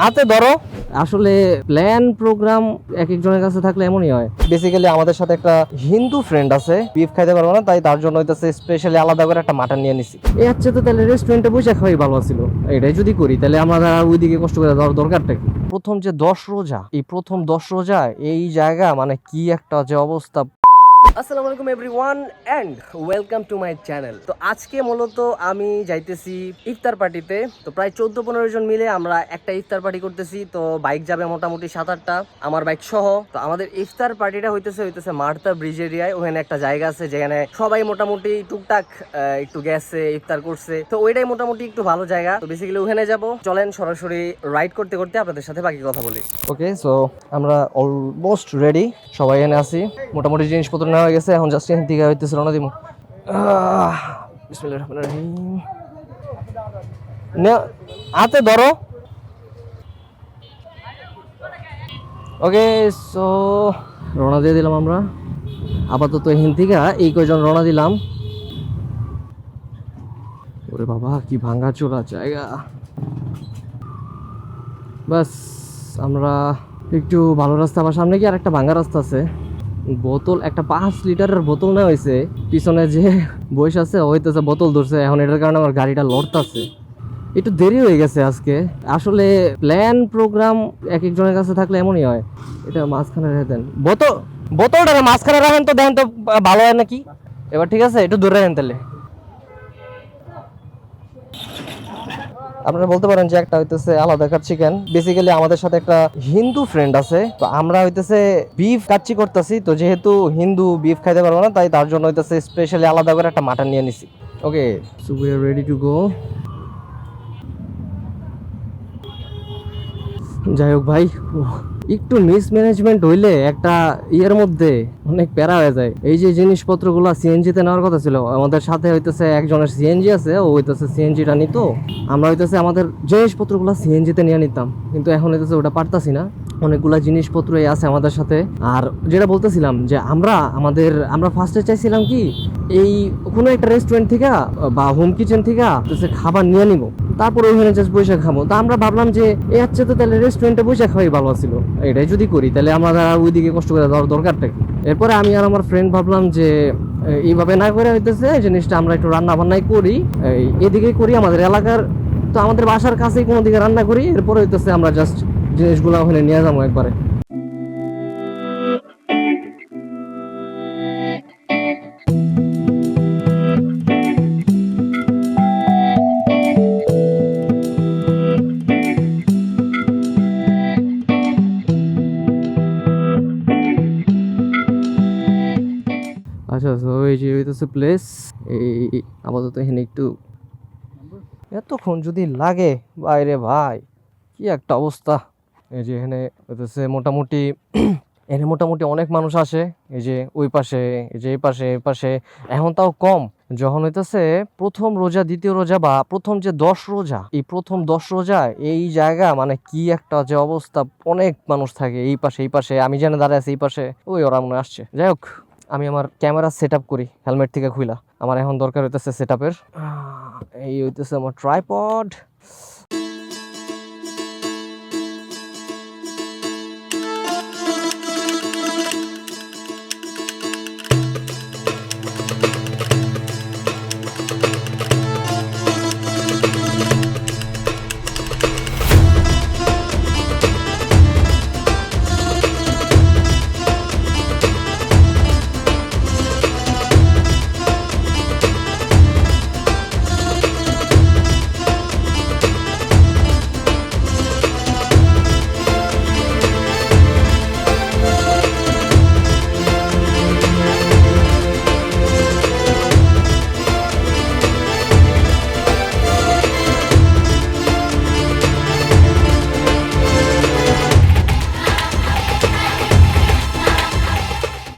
হাতে ধরো। আসলে প্ল্যান প্রোগ্রাম এক একজনের কাছে থাকলে এমনই হয়। বেসিক্যালি আমাদের সাথে একটা হিন্দু ফ্রেন্ড আছে বিফ খাইতে পারব না তাই তার জন্য হইতেছে স্পেশালি আলাদা করে একটা মাটন নিয়ে নিছি। এই হচ্ছে তো তাহলে রেস্টুরেন্টে বসে খাওয়াই ভালো ছিল এটাই যদি করি তাহলে আমরা ওইদিকে কষ্ট করে যাওয়ার দরকারটা কি? প্রথম যে দশ রোজা এই প্রথম দশ রোজা এই জায়গা মানে কি একটা যে অবস্থা আসসালামু আলাইকুম everyone and welcome to my channel তো আজকে মূলত আমি যাইতেছি ইফতার পার্টিতে। তো প্রায় চোদ্দ পনেরো জন মিলে আমরা একটা ইফতার পার্টি করতেছি। তো বাইক যাবে মোটামুটি সাত আটটা আমার বাইক সহ। তো আমাদের ইফতার পার্টিটা হইতেছে হইতেছে মার্তা ব্রিজ এরিয়ায় ওখানে একটা জায়গা আছে যেখানে সবাই মোটামুটি টুকটাক একটু গেছে, ইফতার করছে। তো ওইটাই মোটামুটি একটু ভালো জায়গা। তো বেসিক্যালি ওখানে যাব। চলেন সরাসরি রাইড করতে করতে আপনাদের সাথে বাকি কথা বলি। ওকে সো আমরা অলমোস্ট রেডি সবাই এখানে আছি। মোটামুটি জিনিসপত্র নেওয়া গেছে, এখন জাস্ট এখান থেকে হইতেছে রওনা দিব বিসমিল্লাহির হাতে ধরো। ওকে সো রওনা দিয়ে দিলাম আমরা। আপাতত এখান থেকে এই কয়জন রওনা দিলাম। ওরে বাবা, কি ভাঙা চোরা জায়গা। বাস, আমরা একটু ভালো রাস্তা আমার সামনে কি আর একটা ভাঙা রাস্তা আছে? বোতল, একটা পাঁচ লিটারের বোতল নেওয়া হয়েছে। পিছনে যে বয়স আছে, হইতেছে বোতল ধরছে। এখন এটার কারণে আমার গাড়িটা লড়তেছে। একটু দেরি হয়ে গেছে আজকে। আসলে প্ল্যান প্রোগ্রাম এক একজনের কাছে থাকলে এমনই হয়। এটা মাঝখানে রেখে দেন। বোতল বোতলটা মাঝখানে রাখেন তো দেখেন তো, ভালো হয় নাকি? এবার ঠিক আছে, একটু দূরে রাখেন তাহলে। আপনারা বলতে পারেন যে একটা হইতেছে আলাদা কাট চিকেন বেসিক্যালি আমাদের সাথে একটা হিন্দু ফ্রেন্ড আছে। তো আমরা হইতেছে বিফ কাচ্চি করতেছি। তো যেহেতু হিন্দু বিফ খাইতে পারব না, তাই তার জন্য হইতেছে স্পেশালি আলাদা করে একটা মাটন নিয়ে নিছি। Okay so we are ready to go যাই হোক ভাই একটু মিসম্যানেজমেন্ট হইলে একটা ইয়ের মধ্যে অনেক প্যারা হয়ে যায়। এই যে জিনিসপত্রগুলো সিএনজিতে নেওয়ার কথা ছিল, আমাদের সাথে হইতেছে একজনের সিএনজি আছে, ও হইতেছে সিএনজি টা নিত। আমরা হইতেছে আমাদের জিনিসপত্রগুলো সিএনজিতে নিয়ে নিতাম, কিন্তু এখন হইতেছে ওটা পারতাছি না। অনেকগুলা জিনিসপত্রই আছে আমাদের সাথে। আর যেটা বলতেছিলাম যে আমরা আমাদের আমরা ফার্স্টে চাইছিলাম কি এই কোনো একটা রেস্টুরেন্ট থেকে বা হোম কিচেন থেকে খাবার নিয়ে নিব। তারপর ওইখানে জাস্ট বসে খাব। তা আমরা ভাবলাম যে এ হচ্ছে তো তাহলে রেস্টুরেন্টে বসে খাওয়াই ভালো ছিল এটাই যদি করি তাহলে আমরা আর ওইদিকে কষ্ট করে যাওয়ার দরকারটা কি? এরপরে আমি আর আমার ফ্রেন্ড ভাবলাম যে এইভাবে না করে হইতেছে জিনিসটা আমরা একটু রান্না বান্নাই করি। এই, এদিকে করি আমাদের এলাকার তো আমাদের বাসার কাছেই কোনো দিকে রান্না করি। এরপরে হইতেছে আমরা জাস্ট জিনিসগুলো ওখানে নিয়ে যাব একবারে। আচ্ছা তো এই যে হইতেছে প্লেস এই আপাতত এখানে একটু এতক্ষণ যদি লাগে, বাইরে ভাই, কি একটা অবস্থা। এই যে এখানে হইতেছে মোটামুটি, এখানে মোটামুটি অনেক মানুষ আসে, এই যে ওই পাশে, এই যে এই পাশে এই পাশে। এখন তাও কম। যখন হইতেছে প্রথম রোজা, দ্বিতীয় রোজা বা প্রথম যে দশ রোজা, এই প্রথম দশ রোজা, এই জায়গা মানে কি একটা যে অবস্থা, অনেক মানুষ থাকে এই পাশে এই পাশে। আমি যেন দাঁড়ায় আছি এই পাশে, ওই ওরা মনে আসছে। যাই হোক, আমি আমার ক্যামেরা সেট করি, হেলমেট থেকে খুইলা। আমার এখন দরকার হইতেছে সেট এই হইতেছে আমার ট্রাইপড